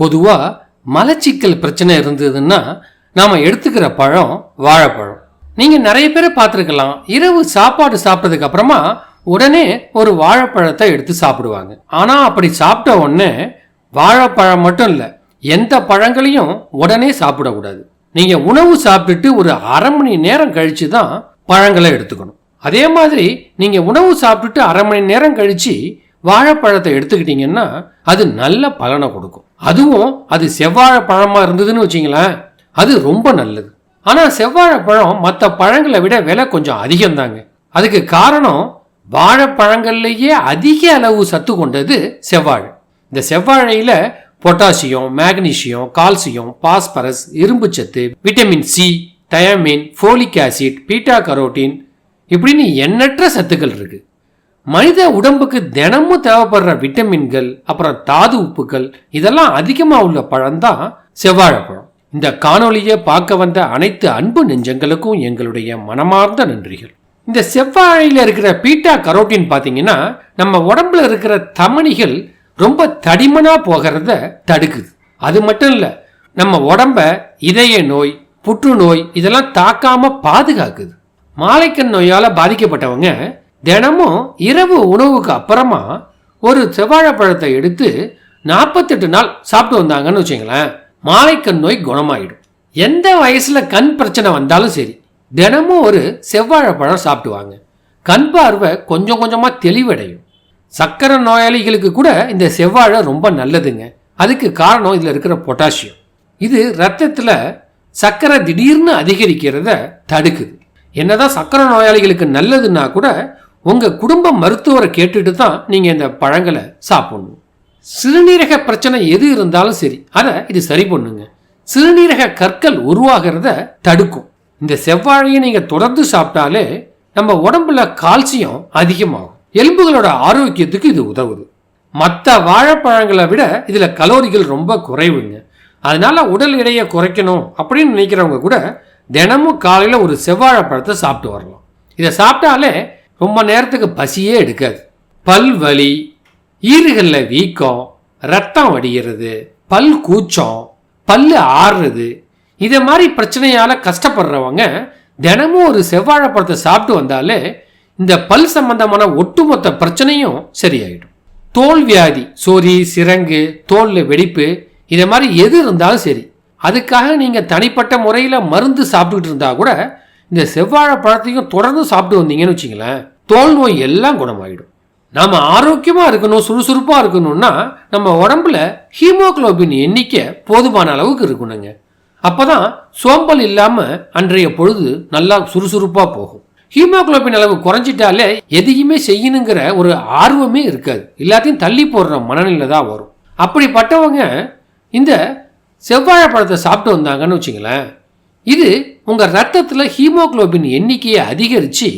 பொதுவாக மலச்சிக்கல் பிரச்சனை இருந்ததுன்னா நாம் எடுத்துக்கிற பழம் வாழைப்பழம். நீங்கள் நிறைய பேரை பார்த்துருக்கலாம். இரவு சாப்பாடு சாப்பிட்டதுக்கு அப்புறமா உடனே ஒரு வாழைப்பழத்தை எடுத்து சாப்பிடுவாங்க. ஆனால் அப்படி சாப்பிட்ட உடனே வாழைப்பழம் மட்டும் இல்லை எந்த பழங்களையும் உடனே சாப்பிடக்கூடாது. நீங்கள் உணவு சாப்பிட்டுட்டு ஒரு அரை மணி நேரம் கழித்து தான் பழங்களை எடுத்துக்கணும். அதே மாதிரி நீங்கள் உணவு சாப்பிட்டுட்டு அரை மணி நேரம் கழித்து வாழைப்பழத்தை எடுத்துக்கிட்டீங்கன்னா அது நல்ல பலனை கொடுக்கும். அதுவும் அது செவ்வாழை பழமாக இருந்ததுன்னு வச்சிங்களேன் அது ரொம்ப நல்லது. ஆனால் செவ்வாழைப்பழம் மற்ற பழங்களை விட விலை கொஞ்சம் அதிகம்தாங்க. அதுக்கு காரணம் வாழைப்பழங்கள்லேயே அதிக அளவு சத்து கொண்டது செவ்வாழை. இந்த செவ்வாழையில் பொட்டாசியம் மேக்னீசியம் கால்சியம் பாஸ்பரஸ் இரும்புச்சத்து vitamin C thiamine folic acid beta carotene இப்படின்னு எண்ணற்ற சத்துக்கள் இருக்குது மனித உடம்புக்கு தினமும் தேவைப்படுற விட்டமின்கள் அப்புறம் தாது உப்புக்கள் இதெல்லாம் அதிகமாக உள்ள பழம்தான் செவ்வாழைப்பழம். இந்த காணொளியை பார்க்க வந்த அனைத்து அன்பு நெஞ்சங்களுக்கும் எங்களுடைய மனமார்ந்த நன்றிகள். இந்த செவ்வாழையில் இருக்கிற பீட்டா கரோட்டின் பார்த்தீங்கன்னா நம்ம உடம்புல இருக்கிற தமனிகள் ரொம்ப தடிமனா போகிறத தடுக்குது. அது மட்டும் இல்லை நம்ம உடம்ப இதய நோய் புற்றுநோய் இதெல்லாம் தாக்காம பாதுகாக்குது. மாலைக்கண் நோயால் பாதிக்கப்பட்டவங்க தினமும் இரவு உணவுக்கு அப்புறமா ஒரு செவ்வாழைப்பழத்தை எடுத்து நாற்பத்தெட்டு நாள் சாப்பிட்டு வந்தாங்கன்னு வச்சுங்களேன் மாலைக்கண் நோய் குணமாயிடும். எந்த வயசில் கண் பிரச்சனை வந்தாலும் சரி தினமும் ஒரு செவ்வாழைப்பழம் சாப்பிடுவாங்க. கண் பார்வை கொஞ்சம் கொஞ்சமாக தெளிவடையும். சக்கரை நோயாளிகளுக்கு கூட இந்த செவ்வாழை ரொம்ப நல்லதுங்க. அதுக்கு காரணம் இதில் இருக்கிற பொட்டாசியம். இது ரத்தத்தில் சர்க்கரை திடீர்னு அதிகரிக்கிறத தடுக்குது. என்னதான் சக்கரை நோயாளிகளுக்கு நல்லதுன்னா கூட உங்கள் குடும்ப மருத்துவரை கேட்டுட்டு தான் நீங்கள் இந்த பழங்களை சாப்பிடணும். சிறுநீரக பிரச்சனை எது இருந்தாலும் சரி அதை இது சரி பண்ணுங்க. சிறுநீரக கற்கள் உருவாகிறத தடுக்கும். இந்த செவ்வாழையை நீங்கள் தொடர்ந்து சாப்பிட்டாலே நம்ம உடம்புல கால்சியம் அதிகமாகும். எலும்புகளோட ஆரோக்கியத்துக்கு இது உதவுது. மற்ற வாழைப்பழங்களை விட இதில் கலோரிகள் ரொம்ப குறைவுங்க. அதனால உடல் எடையை குறைக்கணும் அப்படின்னு நினைக்கிறவங்க கூட தினமும் காலையில் ஒரு செவ்வாழைப்பழத்தை சாப்பிட்டு வரலாம். இதை சாப்பிட்டாலே ரொம்ப நேரத்துக்கு பசியே எடுக்காது. பல் வலி ஈறுகளில் வீக்கம் ரத்தம் வடிகிறது பல் கூச்சம் பல்லு ஆறுறது இதை மாதிரி பிரச்சனையால் கஷ்டப்படுறவங்க தினமும் ஒரு செவ்வாழைப்பழத்தை சாப்பிட்டு வந்தாலே இந்த பல் சம்பந்தமான ஒட்டுமொத்த பிரச்சனையும் சரியாயிடும். தோல் வியாதி சொறி சிரங்கு தோல்ல வெடிப்பு இதை மாதிரி எது இருந்தாலும் சரி அதுக்காக நீங்கள் தனிப்பட்ட முறையில் மருந்து சாப்பிட்டுக்கிட்டு இருந்தால் கூட இந்த செவ்வாழை பழத்தையும் தொடர்ந்து சாப்பிட்டு வந்தீங்கன்னு வச்சிங்களேன் தோல் நோய் எல்லாம் குணமாயிடும். நாம் ஆரோக்கியமாக இருக்கணும் சுறுசுறுப்பாக இருக்கணும்னா நம்ம உடம்புல ஹீமோகுளோபின் எண்ணிக்கை போதுமான அளவுக்கு இருக்கணுங்க. அப்போ தான் சோம்பல் இல்லாமல் அன்றைய பொழுது நல்லா சுறுசுறுப்பாக போகும். ஹீமோகுளோபின் அளவு குறைஞ்சிட்டாலே எதையுமே செய்யணுங்கிற ஒரு ஆர்வமே இருக்காது. எல்லாத்தையும் தள்ளி போடுற மனநிலை தான் வரும். அப்படிப்பட்டவங்க இந்த செவ்வாழை பழத்தை சாப்பிட்டு வந்தாங்கன்னு வச்சுங்களேன் இது உங்கள் ரத்தத்தில் ஹீமோகுளோபின் எண்ணிக்கையை அதிகரித்து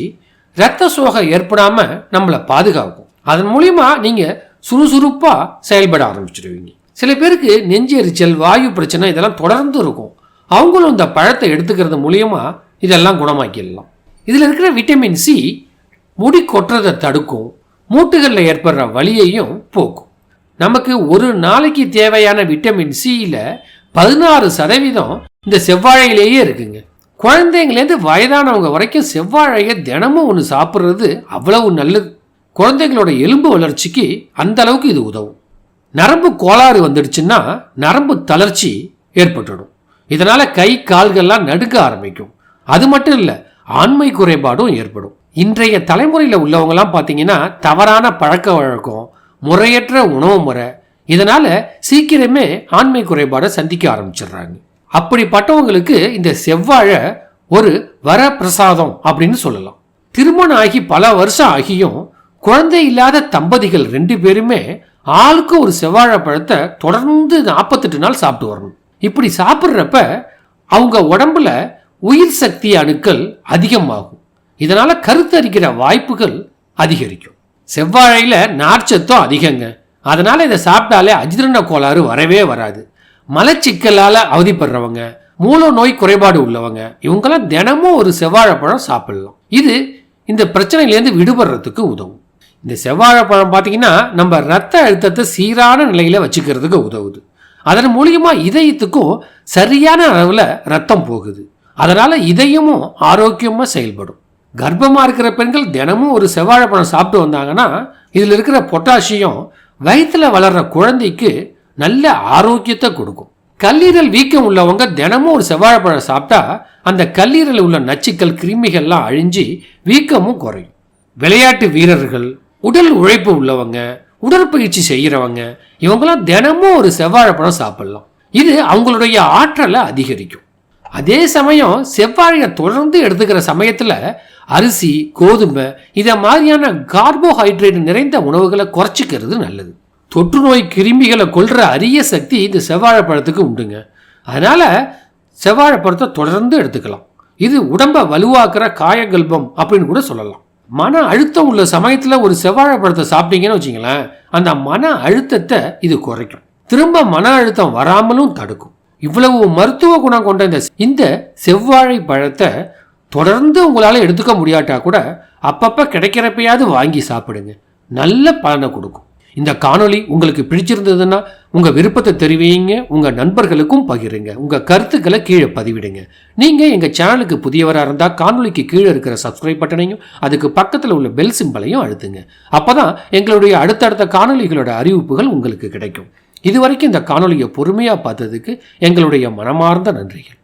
ரத்த சோகை ஏற்படாமல் நம்மளை பாதுகாக்கும். அதன் மூலிமா நீங்கள் சுறுசுறுப்பாக செயல்பட ஆரம்பிச்சிடுவீங்க சில பேருக்கு நெஞ்செரிச்சல் வாயு பிரச்சனை இதெல்லாம் தொடர்ந்து இருக்கும். அவங்களும் இந்த பழத்தை எடுத்துக்கிறது மூலியமாக இதெல்லாம் குணமாக்கிடலாம். இதில் இருக்கிற விட்டமின் சி முடி கொட்டுறதை தடுக்கும் மூட்டுகளில் ஏற்படுற வலியையும் போக்கும். நமக்கு ஒரு நாளைக்கு தேவையான விட்டமின் சியில் பதினாறு சதவீதம் இந்த செவ்வாழையிலேயே இருக்குங்க. குழந்தைங்கலேருந்து வயதானவங்க வரைக்கும் செவ்வாழையை தினமும் ஒன்று சாப்பிட்றது அவ்வளவு நல்லது. குழந்தைங்களோட எலும்பு வளர்ச்சிக்கு அந்த அளவுக்கு இது உதவும். நரம்பு கோளாறு வந்துடுச்சுன்னா நரம்பு தளர்ச்சி ஏற்பட்டுடும். இதனால் கை கால்கள்லாம் நடுக்க ஆரம்பிக்கும். அது மட்டும் இல்லை ஆண்மை குறைபாடும் ஏற்படும். இன்றைய தலைமுறையில் உள்ளவங்கலாம் பார்த்தீங்கன்னா தவறான பழக்க வழக்கம் முறையற்ற உணவு முறை இதனால் சீக்கிரமே ஆண்மை குறைபாடை சந்திக்க ஆரம்பிச்சிடுறாங்க. அப்படிப்பட்டவங்களுக்கு இந்த செவ்வாழை ஒரு வரப்பிரசாதம் அப்படின்னு சொல்லலாம். திருமணம் ஆகி பல வருஷம் ஆகியும் குழந்தை இல்லாத தம்பதிகள் ரெண்டு பேருமே ஆளுக்கு ஒரு செவ்வாழை பழத்தை தொடர்ந்து நாற்பத்தெட்டு நாள் சாப்பிட்டு வரணும். இப்படி சாப்பிட்றப்ப அவங்க உடம்புல உயிர் சக்தி அணுக்கள் அதிகமாகும். இதனால கருத்தரிக்கிற வாய்ப்புகள் அதிகரிக்கும். செவ்வாழையில நார்ச்சத்தும் அதிகங்க. அதனால இதை சாப்பிட்டாலே அஜிரண கோளாறு வரவே வராது. மலச்சிக்கலால் அவதிப்படுறவங்க மூல நோய் குறைபாடு உள்ளவங்க இவங்கெல்லாம் தினமும் ஒரு செவ்வாழைப்பழம் சாப்பிடலாம். இது இந்த பிரச்சனையிலேருந்து விடுபடுறதுக்கு உதவும். இந்த செவ்வாழைப்பழம் பார்த்தீங்கன்னா நம்ம ரத்த அழுத்தத்தை சீரான நிலையில் வச்சுக்கிறதுக்கு உதவுது. அதன் மூலியமாக இதயத்துக்கும் சரியான அளவில் ரத்தம் போகுது. அதனால் இதயமும் ஆரோக்கியமாக செயல்படும். கர்ப்பமாக இருக்கிற பெண்கள் தினமும் ஒரு செவ்வாழைப்பழம் சாப்பிட்டு வந்தாங்கன்னா இதில் இருக்கிற பொட்டாசியம் வயிற்றில் வளர்கிற குழந்தைக்கு நல்ல ஆரோக்கியத்தை கொடுக்கும். கல்லீரல் வீக்கம் உள்ளவங்க தினமும் ஒரு செவ்வாழைப்பழம் சாப்பிட்டா அந்த கல்லீரலில் உள்ள நச்சுக்கள் கிருமிகள்லாம் அழிஞ்சு வீக்கமும் குறையும். விளையாட்டு வீரர்கள் உடல் உழைப்பு உள்ளவங்க உடற்பயிற்சி செய்கிறவங்க இவங்களாம் தினமும் ஒரு செவ்வாழைப்பழம் சாப்பிடலாம். இது அவங்களுடைய ஆற்றலை அதிகரிக்கும். அதே சமயம் செவ்வாழையை தொடர்ந்து எடுத்துக்கிற சமயத்தில் அரிசி கோதுமை இதை மாதிரியான கார்போஹைட்ரேட் நிறைந்த உணவுகளை குறைச்சிக்கிறது நல்லது. தொற்று நோய் கிருமிகளை கொள்கிற அரிய சக்தி இந்த செவ்வாழைப்பழத்துக்கு உண்டுங்க. அதனால் செவ்வாழைப்பழத்தை தொடர்ந்து எடுத்துக்கலாம். இது உடம்பை வலுவாக்குற காயகல்பம் அப்படின்னு கூட சொல்லலாம். மன அழுத்தம் உள்ள சமயத்தில் ஒரு செவ்வாழைப்பழத்தை சாப்பிட்டீங்கன்னு வச்சிங்களேன் அந்த மன அழுத்தத்தை இது குறைக்கும். திரும்ப மன அழுத்தம் வராமலும் தடுக்கும். இவ்வளவு மருத்துவ குணம் கொண்ட இந்த இந்த செவ்வாழை பழத்தை தொடர்ந்து உங்களால் எடுத்துக்க முடியாட்டா கூட அப்பப்போ கிடைக்கிறப்பையாவது வாங்கி சாப்பிடுங்க. நல்ல பலனை கொடுக்கும். இந்த காணொளி உங்களுக்கு பிடிச்சிருந்ததுன்னா உங்கள் விருப்பத்தை தெரிவிங்க உங்கள் நண்பர்களுக்கும் பகிருங்க உங்கள் கருத்துக்களை கீழே பதிவிடுங்க. நீங்கள் எங்கள் சேனலுக்கு புதியவராக இருந்தால் காணொளிக்கு கீழே இருக்கிற சப்ஸ்கிரைப் பட்டனையும் அதுக்கு பக்கத்தில் உள்ள பெல் சிம்பலையும் அழுத்துங்க. அப்போ தான் எங்களுடைய அடுத்தடுத்த காணொலிகளோட அறிவிப்புகள் உங்களுக்கு கிடைக்கும். இதுவரைக்கும் இந்த காணொலியை பொறுமையாக பார்த்ததுக்கு எங்களுடைய மனமார்ந்த நன்றிகள்.